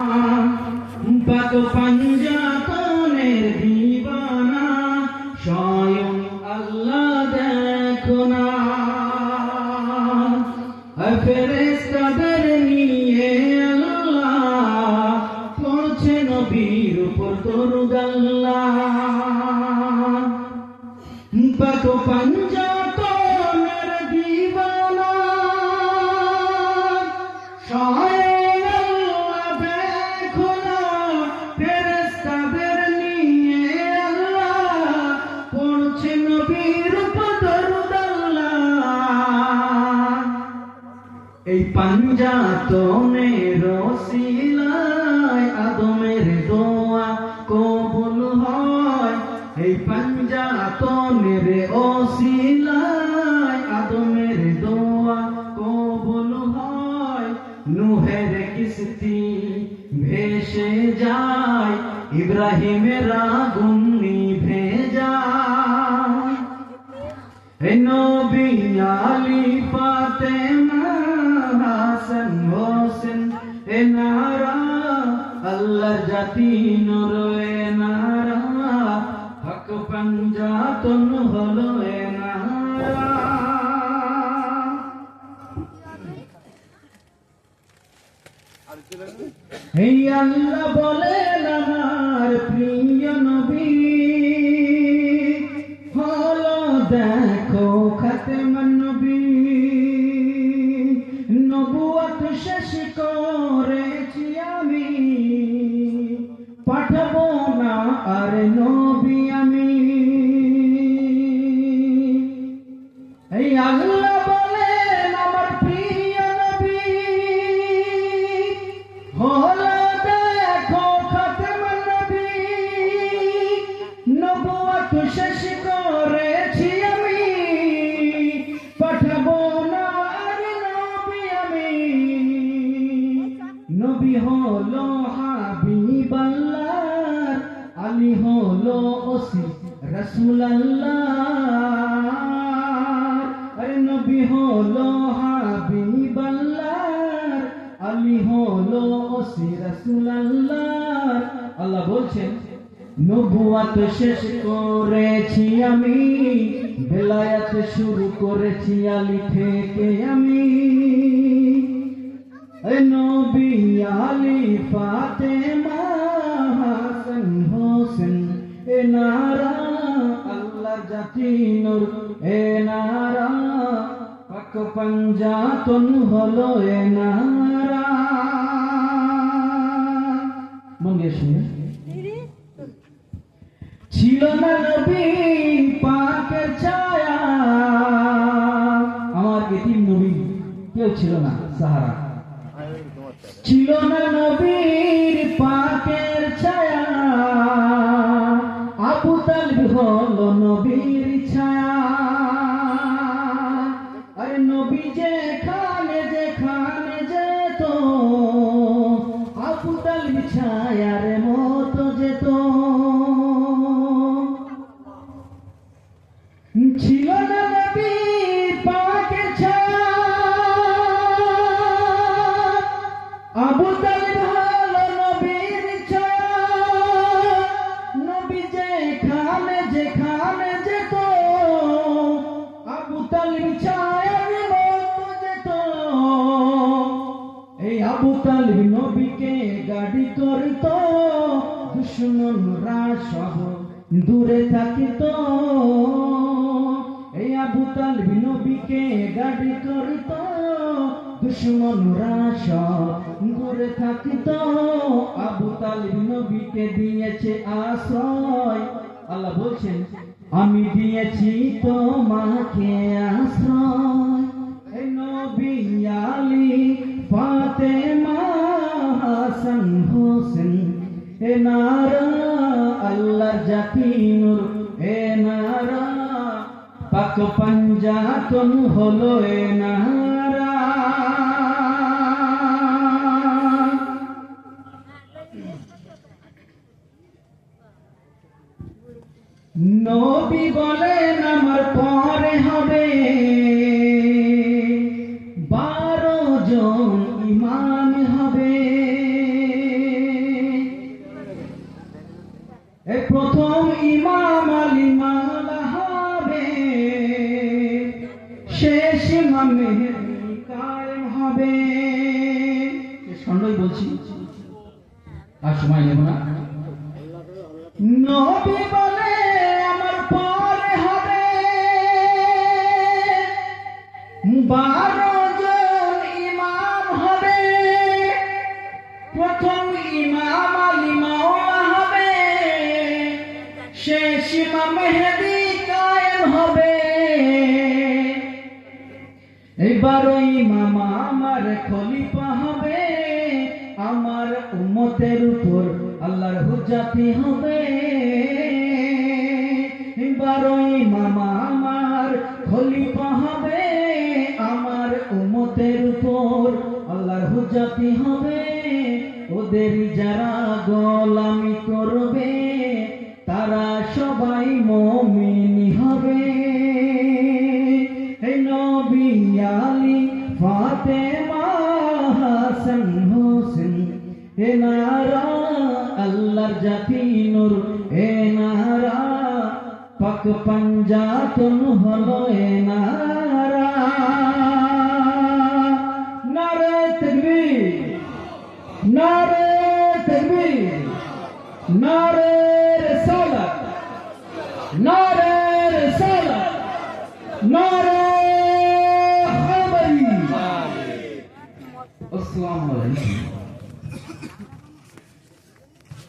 পাক পাঞ্জাতনের দিবানা, স্বয়ং আল্লাহ দেখো না। ফেরেস্তাদের নিয়ে আল্লাহ পড়ছে নবীর উপর দরুদ আল্লাহ। পাক পাঞ্জাতনের এই পাঞ্জাতনের রসিলায় আদমের দোয়া কবুল হয়। এই পাঞ্জাতনের ওসিলায় আদমের দোয়া কবুল হয়। নুহের কিস্তি ভেসে যায়, ইব্রাহিমের আগুন নিভে যায় নবী আলী ফাতেমা হাসান হোসেন, এ নারা আল্লাহ জাতি নূর, এ নারা। হক পঞ্জাতন হলো এ নারা। এই আল্লাহ বলেন আমার প্রিয় নবী। নবুয়ত শেষ ওসি রসুল আল্লাহ আরে নবী হলো হাবিব আল্লাহর আলী হলো ওসি রসুল আল্লাহর আল্লাহ বলছেন নবুয়াত শেষ করেছি আমি, বেলায়াত শুরু করেছি আলী থেকে আমি। নবী আলী ফাতেমা হাসান হোসেন, এ নারা জাতি নূর। এ নারা পাক পঞ্জাতন হলো এ নারা। মন দিয়ে শুনে। ছিল না নবী পাকের ছায়া। আমার এতিম নবী কেউ ছিল না সাহারা। ছিল না নবীর পাকের আবু হল নবীর ছায়া। আরে নবী যেখানে যেখানে যেত আপু তালিব ছায়ার মতো যেত। ছিল না নবী সহ দূরে থাকিত। এই আবু তালিব গাড়ি করত। দুশ্মনরা থাকিত। দিয়েছে আশ্রয়। আল্লাহ বলছেন, আমি দিয়েছি তোমাকে আশ্রয়। পঞ্জাতন হলো এ নারা। নবী বলেন আমার কায়েম হবে। ষণ্ডই বলছি। আর সময় নেব না। ইমাম হবে। প্রথম ইমাম আলী হবে। শেষ ইমাম মেহেদি এবারও মামা আমার খলিফা হবে, আমার উম্মতের উপর আল্লাহর হুজাতি হবে। এবারও ইমাম আমার খলিফা হবে, আমার উম্মতের উপর আল্লাহর হুজাতি হবে। ওদের যারা গোলামি করবে, তারা সবাই মমিনি ফাতেমা হাসান হোসেন হে নারা আল্লাহর জাতি নূর হে নারা পাক পাঞ্জাতন হলো এ নারা নারে তকবীর নারে তকবীর নারে রিসালাত নারে রিসালাত নারে One 人情